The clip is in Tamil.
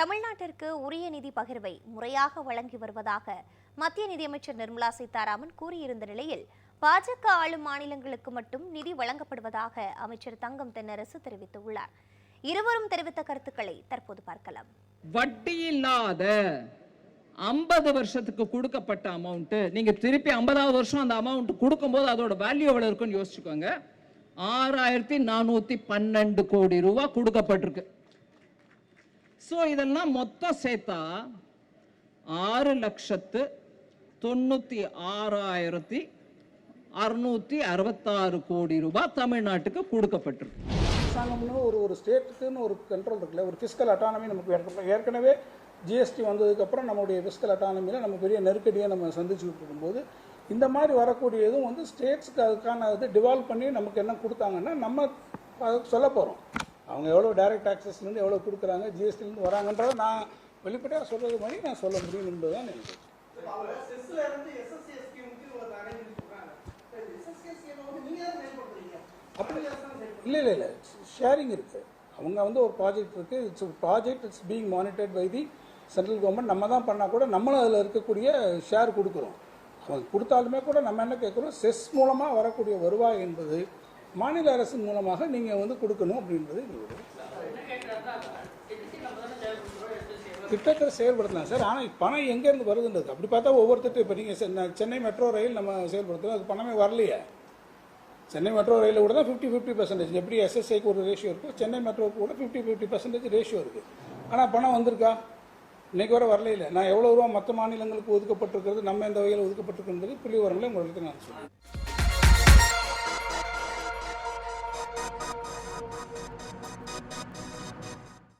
தமிழ்நாட்டிற்கு உரிய நிதி பகிர்வை முறையாக வழங்கி வருவதாக மத்திய நிதியமைச்சர் நிர்மலா சீதாராமன் கூறியிருந்த நிலையில் பாஜக ஆளும் மாநிலங்களுக்கு மட்டும் நிதி வழங்கப்படுவதாக அமைச்சர் தங்கம் தென்னரசு தெரிவித்துள்ளார். இருவரும் தெரிவித்த கருத்துக்களை தற்போது பார்க்கலாம். வட்டி இல்லாத ஐம்பது வருஷத்துக்கு கொடுக்கப்பட்ட அமௌண்ட் நீங்க திருப்பி ஐம்பதாவது வருஷம் அந்த அமௌண்ட் கொடுக்கும்போது அதோட வேல்யூ எவ்வளவு இருக்குன்னு யோசிச்சுக்கோங்க. ஆறாயிரத்தி நானூத்தி பன்னெண்டு கோடி ரூபாய் கொடுக்கப்பட்டிருக்கு. ஸோ இதெல்லாம் மொத்தம் சேர்த்தா ஆறு லட்சத்து தொண்ணூற்றி ஆறாயிரத்தி அறுநூத்தி அறுபத்தாறு கோடி ரூபாய் தமிழ்நாட்டுக்கு கொடுக்கப்பட்டிருக்கு. அரசாங்கம்னு ஒரு ஒரு ஸ்டேட்டுக்குன்னு ஒரு கண்ட்ரோல் இருக்குல்ல ஒரு ஃபிஸ்கல் அட்டானமி நமக்கு ஏற்கனவே ஏற்கனவே ஜிஎஸ்டி வந்ததுக்கப்புறம் நம்மளுடைய ஃபிஸ்கல் அட்டானமியில் நம்ம பெரிய நெருக்கடியை நம்ம சந்திச்சுக்கிட்டு இருக்கும்போது இந்த மாதிரி வரக்கூடியதும் வந்து ஸ்டேட்ஸ்க்கு அதுக்கான இது டிவால்வ் பண்ணி நமக்கு என்ன கொடுத்தாங்கன்னா நம்ம சொல்ல போகிறோம் அவங்க எவ்வளோ டைரக்ட் டாக்ஸஸ்லேருந்து எவ்வளோ கொடுக்குறாங்க ஜிஎஸ்டிலேருந்து வராங்கன்றதை நான் வெளிப்படையாக சொல்கிறது மாதிரி நான் சொல்ல முடியும் என்பது தான் அப்படி இல்லை இல்லை இல்லை. ஷேரிங் இருக்குது அவங்க வந்து ஒரு ப்ராஜெக்ட் இருக்குது it's project it's being monitored by the central government நம்ம தான் பண்ணால் கூட நம்மளும் அதில் இருக்கக்கூடிய ஷேர் கொடுக்குறோம். அவங்க கொடுத்தாலுமே கூட நம்ம என்ன கேட்குறோம்? செஸ் மூலமாக வரக்கூடிய வருவாய் என்பது மாநில அரசின் மூலமாக நீங்கள் வந்து கொடுக்கணும் அப்படின்றது எங்களுடைய திட்டத்தை செயல்படுத்தலாம் சார். ஆனால் பணம் எங்கேருந்து வருதுன்றது? அப்படி பார்த்தா ஒவ்வொரு திட்டம் இப்போ நீங்கள் சென்னை மெட்ரோ ரயில் நம்ம செயல்படுத்துகிறோம் அது பணமே வரலையே. சென்னை மெட்ரோ ரயிலில் கூட தான் ஃபிஃப்டி ஃபிஃப்டி பர்சன்டேஜ் எப்படி எஸ்எஸ்ஐக்கு ஒரு ரேஷியோ இருக்கோ சென்னை மெட்ரோக்கு கூட ஃபிஃப்டி ஃபிஃப்டி பர்சன்டேஜ் ரேஷியோ இருக்குது ஆனால் பணம் வந்திருக்கா? இன்றைக்கி வர வரல இல்லை நான் எவ்வளோ ரூபா மற்ற மாநிலங்களுக்கு ஒதுக்கப்பட்டிருக்கிறது நம்ம எந்த வகையில் ஒதுக்கப்பட்டிருக்கிறது புள்ளி வரங்களே உங்களுக்கு நான் சொல்லுவேன்